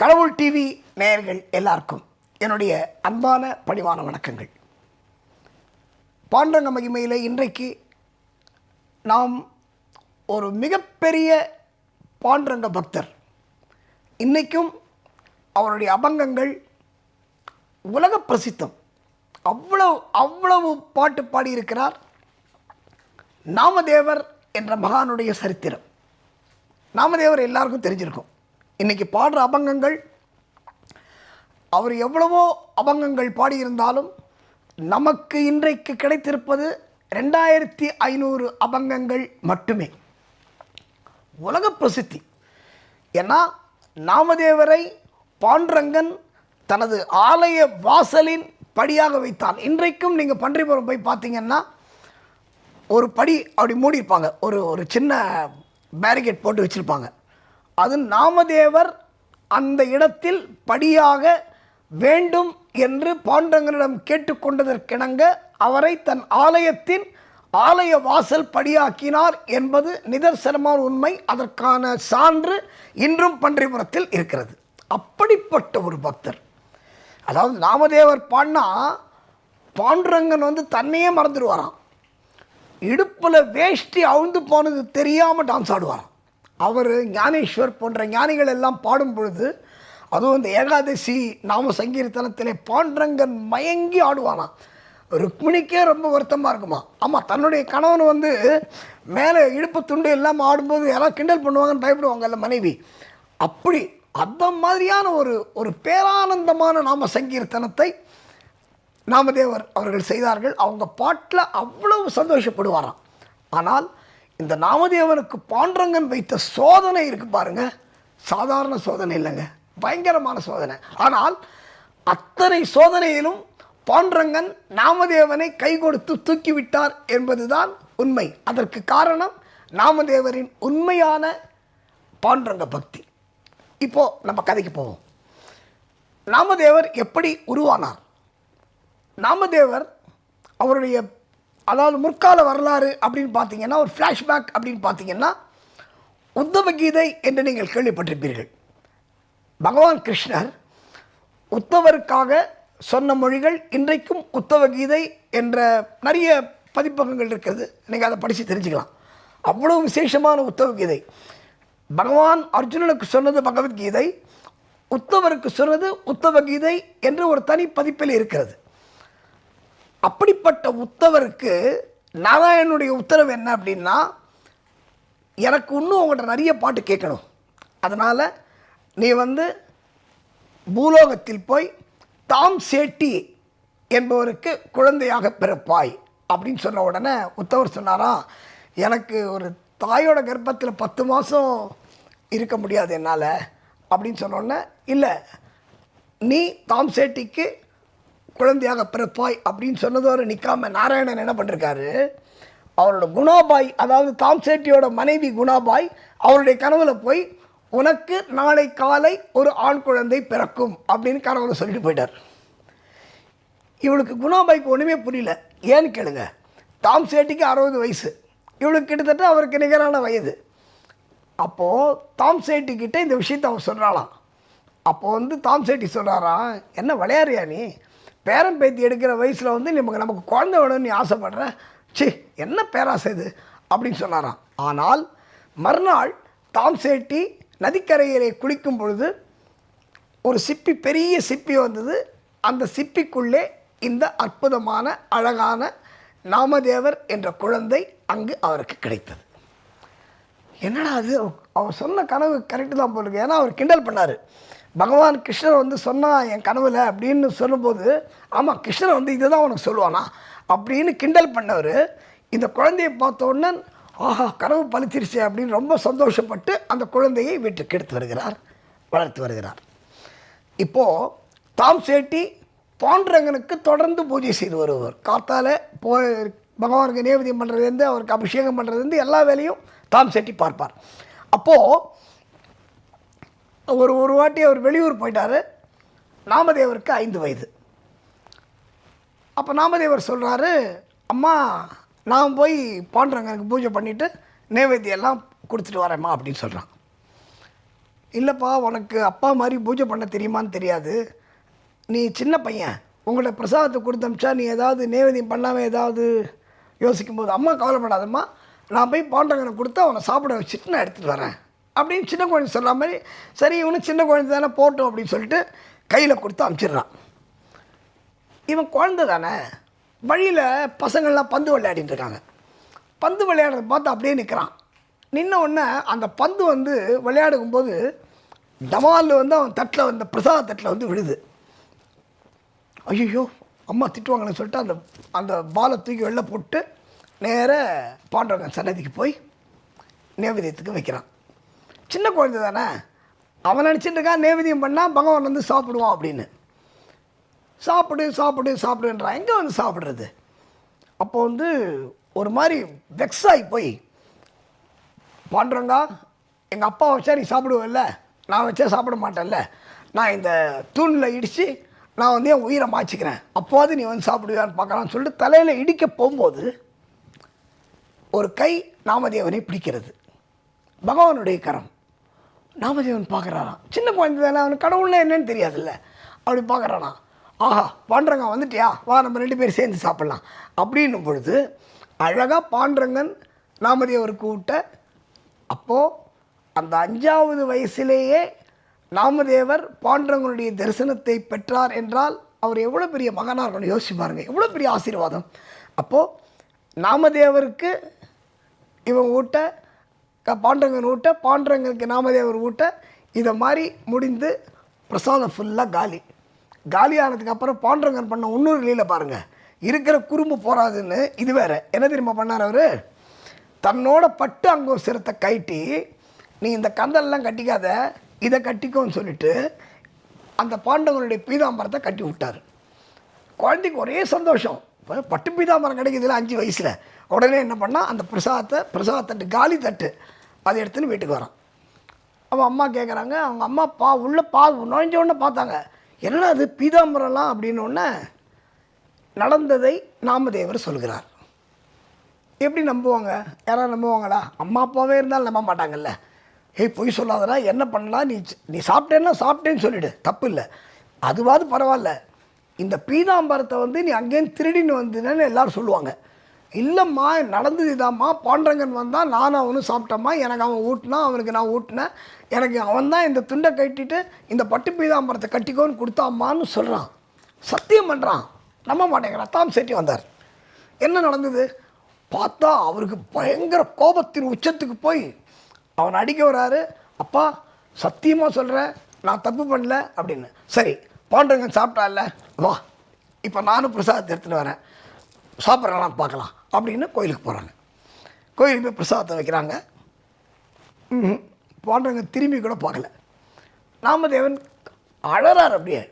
கடவுள் டிவி நேயர்கள் எல்லாருக்கும் என்னுடைய அன்பான பணிவான வணக்கங்கள். பாண்டங்க மகிமையில் இன்றைக்கு நாம் ஒரு மிகப்பெரிய பாண்டரங்க பக்தர். இன்றைக்கும் அவருடைய அபங்கங்கள் உலக பிரசித்தம். அவ்வளவு அவ்வளவு பாட்டு பாடியிருக்கிறார். நாமதேவர் என்ற மகானுடைய சரித்திரம். நாமதேவர் எல்லாருக்கும் தெரிஞ்சிருக்கும். இன்றைக்கி பாடுற அபங்கங்கள் அவர் எவ்வளவோ அபங்கங்கள் பாடியிருந்தாலும் நமக்கு இன்றைக்கு கிடைத்திருப்பது ரெண்டாயிரத்தி ஐநூறு அபங்கங்கள் மட்டுமே. உலக பிரசித்தி. ஏன்னா நாமதேவரை பாண்டரங்கன் தனது ஆலய வாசலின் படியாக வைத்தான். இன்றைக்கும் நீங்கள் பன்றிபுரம் போய் பார்த்தீங்கன்னா ஒரு படி அப்படி மூடியிருப்பாங்க. ஒரு ஒரு சின்ன பேரிகேட் போட்டு வச்சுருப்பாங்க. அது நாமதேவர் அந்த இடத்தில் படியாக வேண்டும் என்று பாண்டங்களிடம் கேட்டுக்கொண்டதற்கிணங்க அவரை தன் ஆலயத்தின் ஆலய வாசல் படியாக்கினார் என்பது நிதர்சனமான உண்மை. அதற்கான சான்று இன்றும் பன்றிபுரத்தில் இருக்கிறது. அப்படிப்பட்ட ஒரு பக்தர். அதாவது நாமதேவர் பாடினா பாண்டுரங்கன் வந்து தன்னையே மறந்துடுவாராம். இடுப்பில் வேஷ்டி அவுழ்ந்து போனது தெரியாமல் டான்ஸ் ஆடுவாராம். அவர் ஞானேஸ்வர் போன்ற ஞானிகள் எல்லாம் பாடும் பொழுது அதுவும் இந்த ஏகாதசி நாம சங்கீர்த்தனத்திலே பாண்டரங்கன் மயங்கி ஆடுவானாம். ருக்மிணிக்கே ரொம்ப வருத்தமாக இருக்குமா? ஆமாம் தன்னுடைய கணவன் வந்து மேலே இடுப்பு துண்டு இல்லாமல் ஆடும்போது யாராவது கிண்டல் பண்ணுவாங்கன்னு பயப்படுவாங்கல்ல மனைவி. அப்படி அந்த மாதிரியான ஒரு ஒரு பேரானந்தமான நாம சங்கீர்த்தனத்தை நாமதேவர் அவர்கள் செய்தார்கள். அவங்க பாட்டில் அவ்வளவு சந்தோஷப்படுவாராம். ஆனால் இந்த நாமதேவனுக்கு பாண்டரங்கன் வைத்த சோதனை இருக்கு பாருங்க. சாதாரண சோதனை இல்லைங்க. பயங்கரமான சோதனை. ஆனால் அத்தனை சோதனையிலும் பாண்டரங்கன் நாமதேவனை கை கொடுத்து தூக்கிவிட்டார் என்பதுதான் உண்மை. அதற்கு காரணம் நாமதேவரின் உண்மையான பாண்டரங்க பக்தி. இப்போ நம்ம கதைக்கு போவோம். நாமதேவர் எப்படி உருவானார்? நாமதேவர் அவருடைய அதாவது முற்கால வரலாறு அப்படின்னு பார்த்தீங்கன்னா ஒரு ஃப்ளாஷ்பேக் அப்படின்னு பார்த்தீங்கன்னா உத்தம கீதை என்று நீங்கள் கேள்விப்பட்டிருப்பீர்கள். பகவான் கிருஷ்ணர் உத்தவருக்காக சொன்ன மொழிகள் இன்றைக்கும் உத்தவ கீதை என்ற நிறைய பதிப்பகங்கள் இருக்கிறது. நீங்கள் அதை படித்து தெரிஞ்சுக்கலாம். அவ்வளோ விசேஷமான உத்தவ கீதை. பகவான் அர்ஜுனனுக்கு சொன்னது பகவத்கீதை உத்தவருக்கு சொன்னது உத்தவ கீதை என்று ஒரு தனி பதிப்பில் இருக்கிறது. அப்படிப்பட்ட உத்தவருக்கு நாராயணனுடைய உத்தரவு என்ன அப்படின்னா எனக்கு இன்னும் உங்கள்கிட்ட நிறைய பாட்டு கேட்கணும். அதனால் நீ வந்து பூலோகத்தில் போய் தாம் சேட்டி என்பவருக்கு குழந்தையாக பிறப்பாய் அப்படின்னு சொன்ன உடனே உத்தவர் சொன்னாராம் எனக்கு ஒரு தாயோட கர்ப்பத்தில் பத்து மாதம் இருக்க முடியாது என்னால் அப்படின்னு சொன்ன உடனே இல்லை நீ தாம் சேட்டிக்கு குழந்தையாக பிறப்பாய் அப்படின்னு சொன்னதோடு நிற்காம நாராயணன் என்ன பண்ணிருக்காரு? அவரோட குணாபாய் அதாவது தாம் சேட்டியோட மனைவி குணாபாய் அவருடைய கனவுல போய் உனக்கு நாளை காலை ஒரு ஆண் குழந்தை பிறக்கும் அப்படின்னு கனவுல சொல்லிட்டு போயிட்டார். இவளுக்கு குணாபாய்க்கு ஒன்றுமே புரியல. ஏன்னு கேளுங்க. தாம் சேட்டிக்கு அறுபது வயசு. இவளுக்கு கிட்டத்தட்ட அவருக்கு நிகரான வயது. அப்போது தாம் சேட்டிக்கிட்ட இந்த விஷயத்தை அவன் சொல்கிறாளாம் அப்போது வந்து தாம் சேட்டி சொல்கிறாரா என்ன விளையாடுறியா நீ? பேரன் பேத்தி எடுக்கிற வயசில் வந்து நமக்கு நமக்கு குழந்தை வேணும்னு நீ ஆசைப்படுற? சி என்ன பேராசை இது? அப்படின்னு சொன்னாராம். ஆனால் மறுநாள் தாம் சேட்டி நதிக்கரையிலே குளிக்கும் பொழுது ஒரு சிப்பி பெரிய சிப்பி வந்தது. அந்த சிப்பிக்குள்ளே இந்த அற்புதமான அழகான நாமதேவர் என்ற குழந்தை அங்கு அவருக்கு கிடைத்தது. என்னடா அது அவர் சொன்ன கனவு கரெக்டு தான் போலுங்க ஏன்னா அவர் கிண்டல் பண்ணார். பகவான் கிருஷ்ணர் வந்து சொன்னால் என் கனவில் அப்படின்னு சொல்லும்போது ஆமாம் கிருஷ்ணர் வந்து இதுதான் உனக்கு சொல்லுவானா? அப்படின்னு கிண்டல் பண்ணவர் இந்த குழந்தையை பார்த்த ஆஹா கனவு பழிச்சிருச்சு அப்படின்னு ரொம்ப சந்தோஷப்பட்டு அந்த குழந்தையை வீட்டுக்கு எடுத்து வருகிறார் வளர்த்து வருகிறார். இப்போது தாம் சேட்டி பாண்டரங்கனுக்கு தொடர்ந்து பூஜை செய்து வருவார் காத்தால் போ பகவானுக்கு நேவதியம் பண்ணுறதுலேருந்து அவருக்கு அபிஷேகம் பண்ணுறதுலேருந்து எல்லா வேலையும் தாம் சேட்டி பார்ப்பார். அப்போது ஒரு ஒரு வாட்டி அவர் வெளியூர் போயிட்டார். நாமதேவருக்கு ஐந்து வயது. அப்போ நாமதேவர் சொல்கிறாரு அம்மா நான் போய் பாண்டரங்கனுக்கு பூஜை பண்ணிவிட்டு நேவேத்தியெல்லாம் கொடுத்துட்டு வரேம்மா அப்படின்னு சொல்கிறான் இல்லைப்பா உனக்கு அப்பா மாதிரி பூஜை பண்ண தெரியுமான்னு தெரியாது. நீ சின்ன பையன். உங்கள்ட்ட பிரசாதத்தை கொடுத்தமிச்சா நீ ஏதாவது நேவேதியம் பண்ணாமல் ஏதாவது யோசிக்கும்போது அம்மா கவலைப்படாதம்மா. நான் போய் பாண்டவனை கொடுத்து அவனை சாப்பிட வச்சுட்டு நான் எடுத்துகிட்டு வரேன். அப்படின்னு சின்ன குழந்தை சொல்கிற மாதிரி சரி இவனு சின்ன குழந்தை தானே போட்டோம் அப்படின்னு சொல்லிட்டு கையில் கொடுத்து அமுச்சிடுறான். இவன் குழந்தை தானே வழியில் பசங்கள்லாம் பந்து விளையாடிட்டு இருக்காங்க. பந்து விளையாடுறத பார்த்து அப்படியே நிற்கிறான் நின்ன உடனே அந்த பந்து வந்து விளையாடும்போது டமாலில் வந்து அவன் தட்டில் வந்து பிரசாத தட்டில் வந்து விழுது. ஐயோ அம்மா திட்டுவாங்கன்னு சொல்லிட்டு அந்த அந்த பாலை தூக்கி வெளில போட்டு நேராக பாண்டவங்க சன்னதிக்கு போய் நேவேதியத்துக்கு வைக்கிறான். சின்ன குழந்தை தானே? அவன் நினச்சிட்டு இருக்கான் நேவேதியம் பண்ணால் பகவான் வந்து சாப்பிடுவான் அப்படின்னு. சாப்பிடு சாப்பிடு சாப்பிடுன்றான் எங்கே வந்து சாப்பிட்றது? அப்போ வந்து ஒரு மாதிரி வெக்ஸ் ஆகி போய் பாண்டுறங்கா எங்கள் அப்பா வச்சா நீ சாப்பிடுவல்ல? நான் வச்சா சாப்பிட மாட்டேன்ல? நான் இந்த தூணில் இடித்து நான் வந்து என் உயிரை மாய்ச்சிக்கிறேன். அப்போது நீ வந்து சாப்பிடுவியான்னு பார்க்கலான்னு சொல்லிட்டு தலையில் இடிக்க போகும்போது ஒரு கை நாமதேவனை பிடிக்கிறது. பகவானுடைய கரம். நாமதேவன் பார்க்குறாராம் சின்ன குழந்தை தானே அவனுக்கு கடவுள்னா என்னன்னு தெரியாதுல்ல. அப்படி பார்க்குறானா? ஆஹா பாண்டரங்க வந்துட்டியா? வா நம்ம ரெண்டு பேரும் சேர்ந்து சாப்பிட்லாம். அப்படின்னும் பொழுது அழகாக பாண்டரங்கன் நாமதேவர் கூட்ட அப்போது அந்த அஞ்சாவது வயசிலேயே நாமதேவர் பாண்டரங்கனுடைய தரிசனத்தை பெற்றார் என்றால் அவர் எவ்வளோ பெரிய மகனாக இருக்கணும் யோசிச்சு பாருங்கள் எவ்வளோ பெரிய ஆசீர்வாதம். அப்போது நாமதேவருக்கு இவன் ஊட்ட க- பாண்டரங்கன் ஊட்ட பாண்டரங்கனுக்கு நாமதேவர் ஊட்ட இதை மாதிரி முடிந்து பிரசாதம் ஃபுல்லாக காலி. காலி ஆனதுக்கப்புறம் பாண்டரங்கன் பண்ண இன்னொரு லீல பாருங்கள் இருக்கிற குறும்பு போகாதுன்னு இது வேற. என்ன தெரியுமா பண்ணார் அவர்? தன்னோட பட்டு அங்கே சிரத்தை கட்டி நீ இந்த கந்தல்லாம் கட்டிக்காத இதை கட்டிக்கோன்னு சொல்லிட்டு அந்த பாண்டவனுடைய பீதாம்பரத்தை கட்டி விட்டார். குழந்தைக்கு ஒரே சந்தோஷம். இப்போ பட்டு பீதாம்பரம் கிடைக்குதுல அஞ்சு வயசில். உடனே என்ன பண்ணால் அந்த பிரசாதத்தை பிரசாதத்தட்டு காலி தட்டு அதை எடுத்துன்னு வீட்டுக்கு வரான் அவன் அம்மா கேட்குறாங்க அவங்க அம்மா பா உள்ளே பா நுழைஞ்ச உடனே பார்த்தாங்க. என்னடா அது பீதாம்பரம்லாம் அப்படின்னு நடந்ததை நாமதேவர் சொல்கிறார். எப்படி நம்புவாங்க? யாராவது நம்புவாங்களா? அம்மா அப்பாவே இருந்தாலும் நம்ப மாட்டாங்கல்ல. ஏய் பொய் சொல்லாதடா என்ன பண்ணலாம்? நீ நீ சாப்பிட்டேன்னா சாப்பிட்டேன்னு சொல்லிடு. தப்பு இல்லை. அதுவாது பரவாயில்ல. இந்த பீதாம்பரத்தை வந்து நீ அங்கேயும் திருடின்னு வந்தேன்னு எல்லாரும் சொல்லுவாங்க. இல்லைம்மா நடந்தது இதாம்மா பாண்டரங்கன் வந்தான் நானும் அவனும் சாப்பிட்டம்மா எனக்கு அவன் ஊட்டினான் அவனுக்கு நான் ஊட்டினேன் எனக்கு அவன் தான் இந்த துண்டை கட்டிட்டு இந்த பட்டு பீதாம்பரத்தை கட்டிக்கோன்னு கொடுத்தாம்மான்னு சொல்கிறான் சத்தியம் பண்ணுறான் நம்ப மாட்டேங்கிறான் தாம் சேட்டி வந்தார். என்ன நடந்தது? பார்த்தா அவருக்கு பயங்கர கோபத்தின் உச்சத்துக்கு போய் அவன் அடிக்க வராரு அப்பா சத்தியமாக சொல்கிறேன் நான் தப்பு பண்ணல அப்படின்னு. சரி பாண்டரங்கன் சாப்பிட்டால வா இப்போ நானும் பிரசாதத்தை எடுத்துகிட்டு வரேன். சாப்பிட்றலாம் பார்க்கலாம் அப்படின்னு கோயிலுக்கு போகிறாங்க கோயிலுக்கு போய் பிரசாதத்தை வைக்கிறாங்க. ம்ஹும். பாண்டவங்க திரும்பி கூட பார்க்கல. நாமதேவன் அழறார் அப்படியே.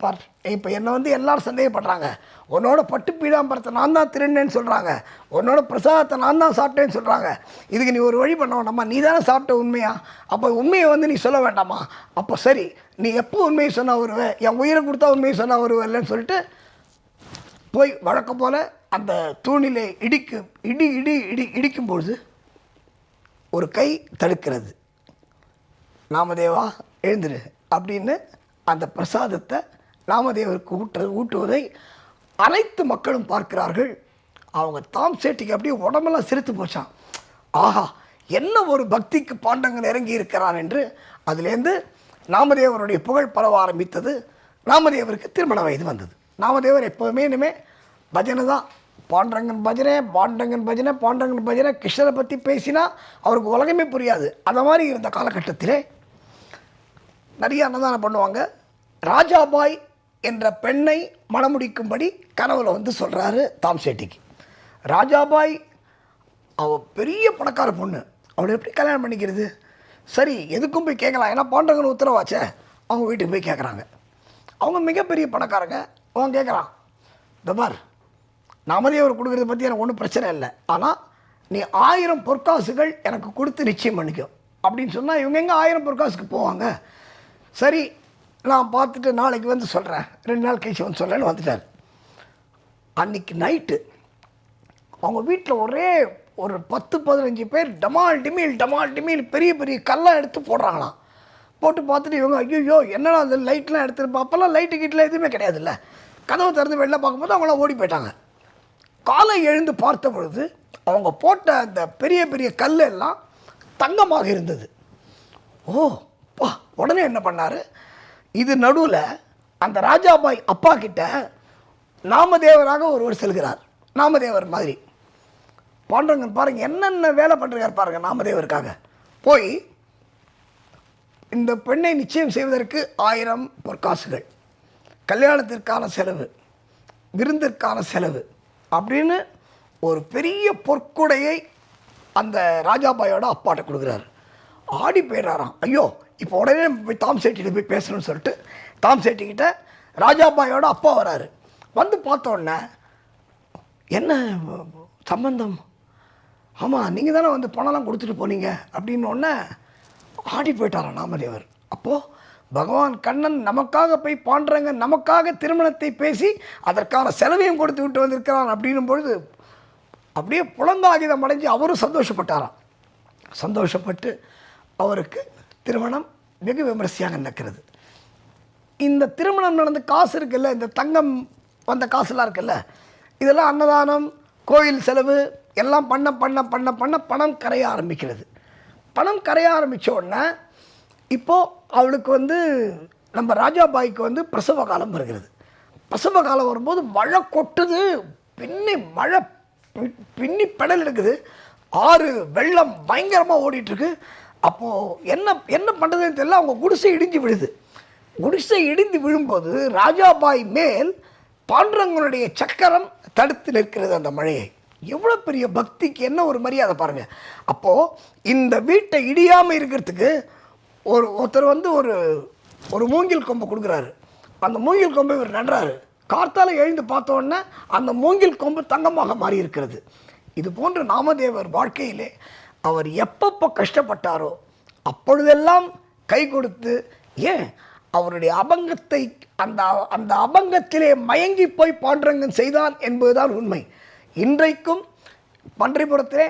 பார் இப்போ என்னை வந்து எல்லாரும் சந்தேகப்படுறாங்க. உன்னோட பட்டு பீடாம்பரத்தை நான் தான் திருடினேன்னு சொல்கிறாங்க உன்னோட பிரசாதத்தை நான் தான் சாப்பிட்டேன்னு சொல்கிறாங்க இதுக்கு நீ ஒரு வழி பண்ண வேண்டாமா? நீ தானே சாப்பிட்ட உண்மையா? அப்போ உண்மையை வந்து நீ சொல்ல வேண்டாமா? அப்போ சரி நீ எப்போ உண்மையை சொன்னால் வருவே? என் உயிரை கொடுத்தா உண்மையை சொன்னால் வருவேல்லன்னு சொல்லிட்டு போய் வழக்கம் போல் அந்த தூணிலே இடிக்கு இடி இடி இடி இடிக்கும்பொழுது ஒரு கை தடுக்கிறது. நாமதேவா எழுந்துரு அப்படின்னு அந்த பிரசாதத்தை நாமதேவருக்கு ஊட்டுறது ஊட்டுவதை அனைத்து மக்களும் பார்க்கிறார்கள். அவங்க தாம் சேட்டிக்கு அப்படியே உடம்பெல்லாம் சிரித்து போச்சான் ஆஹா என்ன ஒரு பக்திக்கு பாண்டங்கள் இறங்கி இருக்கிறான் என்று அதுலேருந்து நாமதேவருடைய புகழ் பரவ ஆரம்பித்தது. நாமதேவருக்கு திருமண வயது வந்தது. நாமதேவர் எப்போதுமே இனிமேல் பஜனை தான். பாண்டரங்கன் பஜனை பாண்டரங்கன் பஜனை பாண்டரங்கன் பஜனை கிருஷ்ணரை பற்றி பேசினா அவருக்கு உலகமே புரியாது. அந்த மாதிரி இருந்த காலகட்டத்தில் நிறைய அன்னதானம் பண்ணுவாங்க. ராஜாபாய் என்ற பெண்ணை மணமுடிக்கும்படி கனவுல வந்து சொல்கிறாரு தாம் செட்டிக்கு. ராஜாபாய் அவ பெரிய பணக்கார பொண்ணு. அவளை எப்படி கல்யாணம் பண்ணிக்கிறது? சரி எதுக்கும் போய் கேட்கலாம். ஏன்னா பாண்டவன் உத்தரவாச்சே. அவங்க வீட்டுக்கு போய் கேட்குறாங்க. அவங்க மிகப்பெரிய பணக்காரங்க. அவன் கேட்குறான் இந்த பார் நாமதேவர் கொடுக்குறத பற்றி எனக்கு ஒன்றும் பிரச்சனை இல்லை. ஆனால் நீ ஆயிரம் பொற்காசுகள் எனக்கு கொடுத்து நிச்சயம் பண்ணிக்கும் அப்படின்னு சொன்னால் இவங்க எங்கே ஆயிரம் பொற்காசுக்கு போவாங்க? சரி நான் பார்த்துட்டு நாளைக்கு வந்து சொல்கிறேன் ரெண்டு நாள் கழிச்சு வந்து சொல்கிறேன்னு வந்துட்டார். அன்னைக்கு நைட்டு அவங்க வீட்டில் ஒரே ஒரு பத்து பதினஞ்சு பேர் டமால் டிமில் டமால் டிமீல் பெரிய பெரிய கல்லாம் எடுத்து போடுறாங்களாம். போட்டு பார்த்துட்டு இவங்க ஐயோ என்னடா அந்த லைட்லாம் எடுத்துட்டு அப்போல்லாம் லைட்டு கீட்டில் எதுவுமே கிடையாதுல்ல. கதவை திறந்து வெளில பார்க்கும்போது அவங்களாம் ஓடி போயிட்டாங்க. காலை எழுந்து பார்த்த பொழுது அவங்க போட்ட அந்த பெரிய பெரிய கல் எல்லாம் தங்கமாக இருந்தது. ஓ பா உடனே என்ன பண்ணார்? இது நடுவில் அந்த ராஜாபாய் அப்பா கிட்ட நாமதேவராக ஒருவர் செல்கிறார். நாமதேவர் மாதிரி. பாண்டவங்கன் பாருங்கள் என்னென்ன வேலை பண்ணுறாரு பாருங்க நாமதேவருக்காக. போய் இந்த பெண்ணை நிச்சயம் செய்வதற்கு ஆயிரம் பொற்காசுகள். கல்யாணத்திற்கான செலவு விருந்திற்கான செலவு அப்படின்னு ஒரு பெரிய பொற்குடையை அந்த ராஜாபாயோட அப்பாட்ட கொடுக்குறாரு. ஆடி போயிடுறாராம். ஐயோ இப்போ உடனே போய் தாம் சேட்டிகிட்ட போய் பேசணும்னு சொல்லிட்டு தாம் சேட்டிக்கிட்ட ராஜாபாயோட அப்பா வராரு. வந்து பார்த்தோன்னே என்ன சம்பந்தம்? ஆமாம் நீங்கள் தானே வந்து பணம்லாம் கொடுத்துட்டு போனீங்க? அப்படின்னு ஆடி போயிட்டாரா நாமதேவர்? அப்போது பகவான் கண்ணன் நமக்காக போய் பாண்டுறங்க நமக்காக திருமணத்தை பேசி அதற்கான செலவையும் கொடுத்து விட்டு வந்திருக்கிறான் அப்படின்னும் பொழுது அப்படியே புலந்தாகிதம் அடைஞ்சு அவரும் சந்தோஷப்பட்டாராம். சந்தோஷப்பட்டு அவருக்கு திருமணம் வெகு விமரிசையாக நடக்கிறது. இந்த திருமணம் நடந்த காசு இருக்குல்ல இந்த தங்கம் வந்த காசுலாம் இருக்குல்ல இதெல்லாம் அன்னதானம் கோயில் செலவு எல்லாம் பண்ண பண்ண பண்ண பண்ண பணம் கரைய ஆரம்பிக்கிறது. பணம் கரைய ஆரம்பித்த உடனே இப்போது அவளுக்கு வந்து நம்ம ராஜாபாய்க்கு வந்து பிரசவ காலம் வருகிறது. பிரசவ காலம் வரும்போது மழை கொட்டுது பின்னி மழை பின்னி பெடல் எடுக்குது. ஆறு வெள்ளம் பயங்கரமாக ஓடிட்டுருக்கு. அப்போது என்ன என்ன பண்ணுறதுன்னு தெரியல அவங்க குடிசை இடிஞ்சு விழுது. குடிசை இடிந்து விழும்போது ராஜாபாய் மேல் பாண்டரங்களுடைய சக்கரம் தடுத்து நிற்கிறது அந்த மழையை. எவ்வளோ பெரிய பக்திக்கு என்ன ஒரு மரியாதை பாருங்கள் அப்போது இந்த வீட்டை இடியாமல் இருக்கிறதுக்கு ஒரு ஒருத்தர் வந்து ஒரு ஒரு மூங்கில் கொம்பை கொடுக்குறாரு. அந்த மூங்கில் கொம்பை இவர் நடுறாரு. கார்த்தால் எழுந்து பார்த்தோன்னே அந்த மூங்கில் கொம்பு தங்கமாக மாறி இருக்கிறது இது போன்ற நாமதேவர் வாழ்க்கையிலே அவர் எப்பப்போ கஷ்டப்பட்டாரோ அப்பொழுதெல்லாம் கை கொடுத்து ஏன்? அவருடைய அபங்கத்தை அந்த அந்த அபங்கத்திலே மயங்கி போய் பாண்டரங்கன் செய்தான் என்பதுதான் உண்மை. இன்றைக்கும் பன்றிபுரத்திலே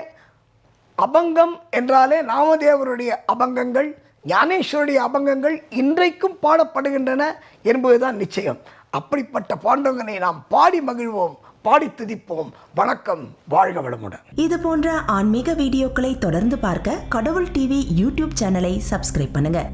அபங்கம் என்றாலே நாமதேவருடைய அபங்கங்கள் ஞானேஸ்வருடைய அபங்கங்கள் இன்றைக்கும் பாடப்படுகின்றன என்பதுதான் நிச்சயம். அப்படிப்பட்ட பாண்டவங்களை நாம் பாடி மகிழ்வோம் பாடி துதிப்போம். வணக்கம் வாழ்க வளமுடன். இது போன்ற ஆன்மீக வீடியோக்களை தொடர்ந்து பார்க்க கடவுள் டிவி யூடியூப் சேனலை சப்ஸ்கிரைப் பண்ணுங்க.